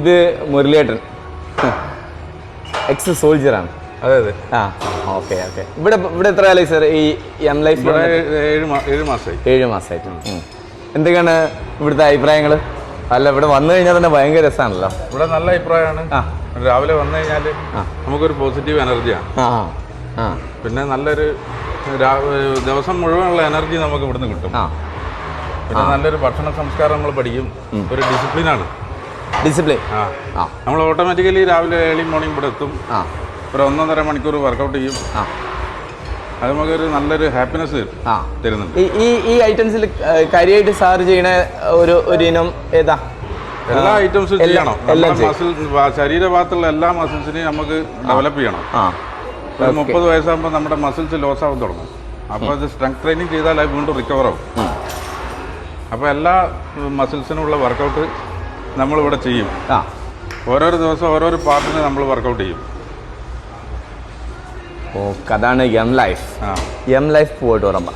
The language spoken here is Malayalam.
ഇത് മുരളിയേട്ടൻ. എക്സ് സോൾജറാണ് അതെ അതെ. ആ ഓക്കെ ഓക്കെ. ഇവിടെ ഇവിടെ എത്ര കാലമായി സാർ ഈ എം ലൈഫ് ഏഴ് മാസമായി ഏഴ് മാസമായിട്ട്. എന്തൊക്കെയാണ് ഇവിടുത്തെ അഭിപ്രായങ്ങൾ അല്ല ഇവിടെ വന്നു കഴിഞ്ഞാൽ തന്നെ ഭയങ്കര രസമാണല്ലോ ഇവിടെ നല്ല അഭിപ്രായമാണ്. രാവിലെ വന്നു കഴിഞ്ഞാൽ നമുക്കൊരു പോസിറ്റീവ് എനർജിയാണ് പിന്നെ നല്ലൊരു ദിവസം മുഴുവനുള്ള എനർജി നമുക്ക് ഇവിടുന്ന് കിട്ടും. പിന്നെ നല്ലൊരു ഭക്ഷണ സംസ്കാരം നമ്മൾ പഠിക്കും. ഒരു ഡിസിപ്ലിനാണ് ഡിസിപ്ലിൻ ആ. നമ്മൾ ഓട്ടോമാറ്റിക്കലി രാവിലെ ഏർലി മോർണിംഗ് ഇവിടെ എത്തും. ആ. ഒരു ഒന്നൊന്നര മണിക്കൂർ വർക്കൗട്ട് ചെയ്യും. ആ. അത് നമുക്കൊരു നല്ലൊരു ഹാപ്പിനെസ് ആ. തരുന്നുണ്ട്. ഈ ഈ ഈ ഐറ്റംസിൽ കാര്യമായിട്ട് സാർ ചെയ്യണ ഒരു ഒരു ഇനം ഏതാ? എല്ലാ ഐറ്റംസും എല്ലാം- ചെയ്യണം. എല്ലാം നമ്മുടെ മസിൽ ശരീരഭാഗത്തുള്ള എല്ലാ മസിൽസിനെയും നമുക്ക് ഡെവലപ്പ് ചെയ്യണം. ആ. ഒരു മുപ്പത് വയസ്സാകുമ്പോൾ നമ്മുടെ മസിൽസ് ലോസ് ആവാൻ തുടങ്ങും. അപ്പോൾ അത് സ്ട്രെങ്ത് ട്രെയിനിങ് ചെയ്താൽ അത് വീണ്ടും റിക്കവർ ആവും. അപ്പോൾ എല്ലാ മസിൽസിനുമുള്ള വർക്കൗട്ട് നമ്മളിവിടെ ചെയ്യും. ആ. ഓരോരോ ദിവസം ഓരോരോ പാർട്ടിനെ നമ്മൾ വർക്കൗട്ട് ചെയ്യും. ഓക്കെ അതാണ് എം ലൈഫ് ആ. എം ലൈഫ് പോയിട്ട് ഉറമ്പ